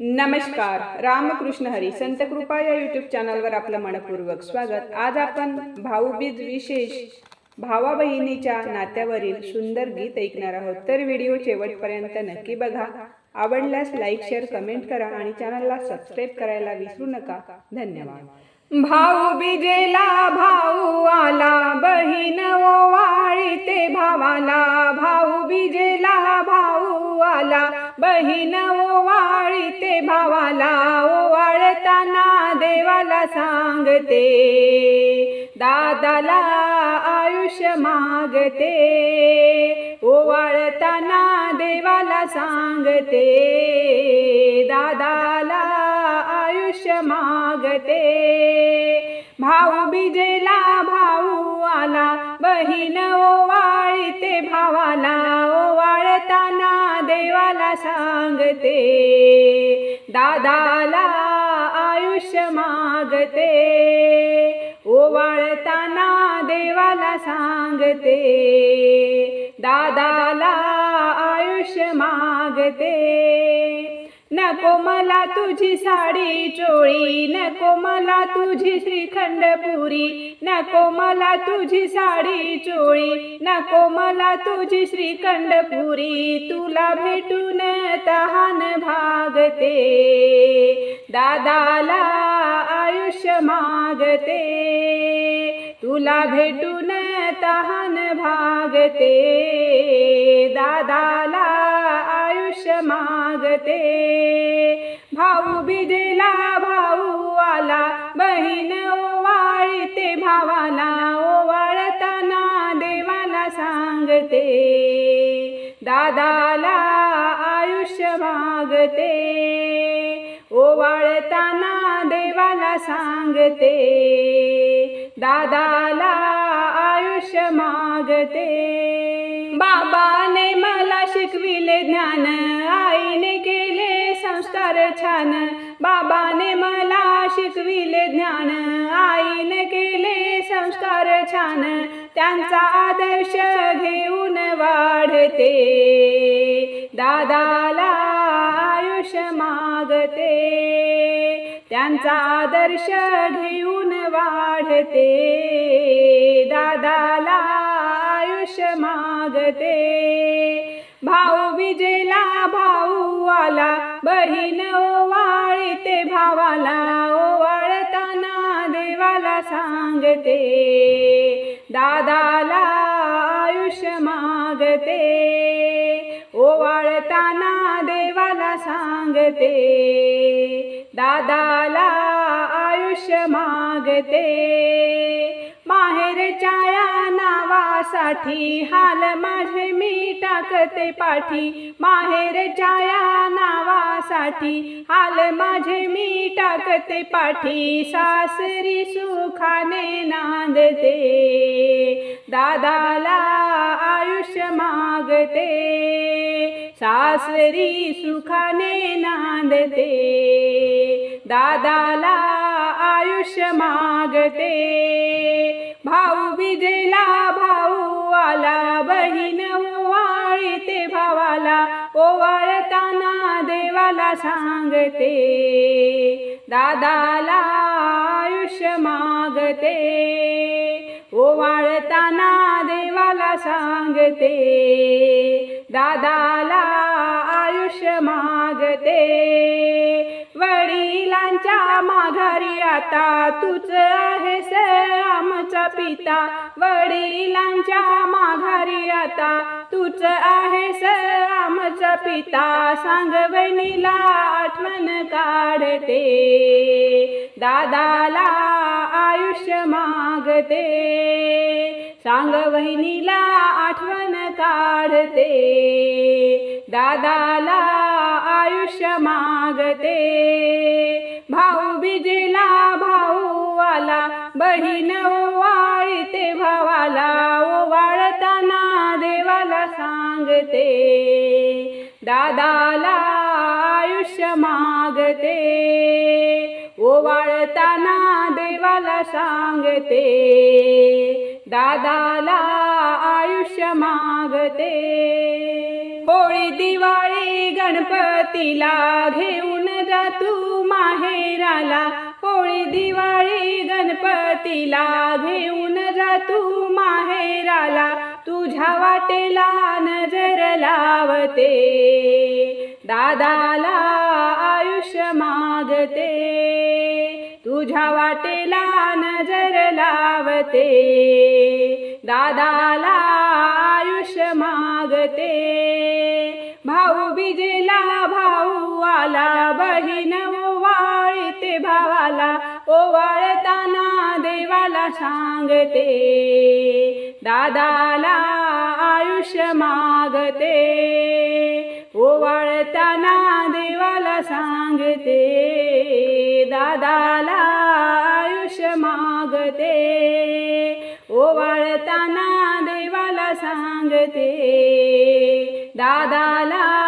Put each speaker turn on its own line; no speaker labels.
नमस्कार. रामकृष्ण हरी. संत कृपा या युट्यूब चॅनलवर आपलं मनपूर्वक स्वागत. आज आपण भाऊबीज विशेष भावा बहिणीच्या नात्यावरील सुंदर गीत ऐकणार आहोत. तर व्हिडिओ शेवटपर्यंत नक्की बघा. आवडल्यास लाईक शेअर कमेंट करा आणि चॅनलला सबस्क्राईब करायला विसरू नका. धन्यवाद. भाऊ बिजेला भाऊ आला बहीण ओवाळीते भावाला. भाऊ बिजेला बहीण ओवाळीते भावाला ओवाळताना देवाला सांगते. दादाला आयुष्य मागते ओवाळताना देवाला सांगते. दादाला आयुष्य मागते. भाऊ बिजेला भाऊ आला बहीण ओवाळीते भावाला ओ देवाला सांगते. दादाला आयुष्य मागते. ओवाळताना देवाला सांगते. दादाला आयुष्य मागते. नको मला तुझी साडी चोळी नको मला तुझी श्रीखंड पुरी नको मला तुझी साडी चोळी नको मला तुझी श्रीखंड पुरी तुला भेटून तहान भागते. दादाला आयुष्य मागते तुला भेटून तहान भागते. दादाला मागते. भाऊ बिजेला भाऊ आला बहीण ओवाळते भावाला ओवाळताना देवाला सांगते. दादाला आयुष्य मागते ओवाळताना देवाला सांगते. दादाला आयुष्य मागते. बाबा शिकविले ज्ञान आईने केले संस्कार छान. बाबाने मला शिकविले ज्ञान आईने केले संस्कार छान. त्यांचा आदर्श घेऊन वाढते. दादाला आयुष्य मागते. त्यांचा आदर्श घेऊन वाढते. दादाला आयुष्य मागते. भाऊ विजेला भाऊ आला. बहीण ओवाळते भावाला ओवाळताना देवाला सांगते. दादाला आयुष्य मागते. ओवाळताना देवाला सांगते. दादाला आयुष्य मागते. साठी हाल माझे मी टाकते पाठी. माहेर जाया नावासाठी हाल माझे मी टाकते पाठी. सासरी सुखाने नांदते. दादाला आयुष्य मागते. सासरी सुखाने नांदते. दादाला आयुष्य मागते. भाऊ विजेला भाऊ दादाला सांगते दादाला आयुष्य मागते. ओवाळताना देवाला सांगते दादाला आयुष्य मागते. मुलांच्या माघारी आता तूच आहेस आमचा पिता. वडिलांच्या माघारी आता तूच आहेस आमचा पिता. सांग बहिणीला आठवण काढते. दादाला आयुष्य मागते. सांग बहिणीला आठवण काढते. दादाला आयुष्य मागते. भाऊ बिजेला भाऊ आला बहीण ओवाळीते भावाला ओवाळताना देवाला सांगते. दादाला आयुष्य मागते ओवाळताना देवाला सांगते. दादाला आयुष्य मागते. होळी दिवाळी गणपतीला घेऊन जा तू माहेराला. होळी दिवाळी गणपतीला घेऊन जा तू माहेराला. तुझ्या वाटेला नजर लावते. दादाला आयुष्य मागते. तुझ्या वाटेला नजर लावते. दादाला आयुष्य मागते. भाऊ बिजेला भाऊ आला बहीण ओवाळते भावाला ओवाळताना देवाला सांगते. दादाला आयुष्य मागते ओवाळताना देवाला सांगते. दादाला आयुष्य मागते ओवाळताना देवाला सांगते. दादाला आयुष्य मागते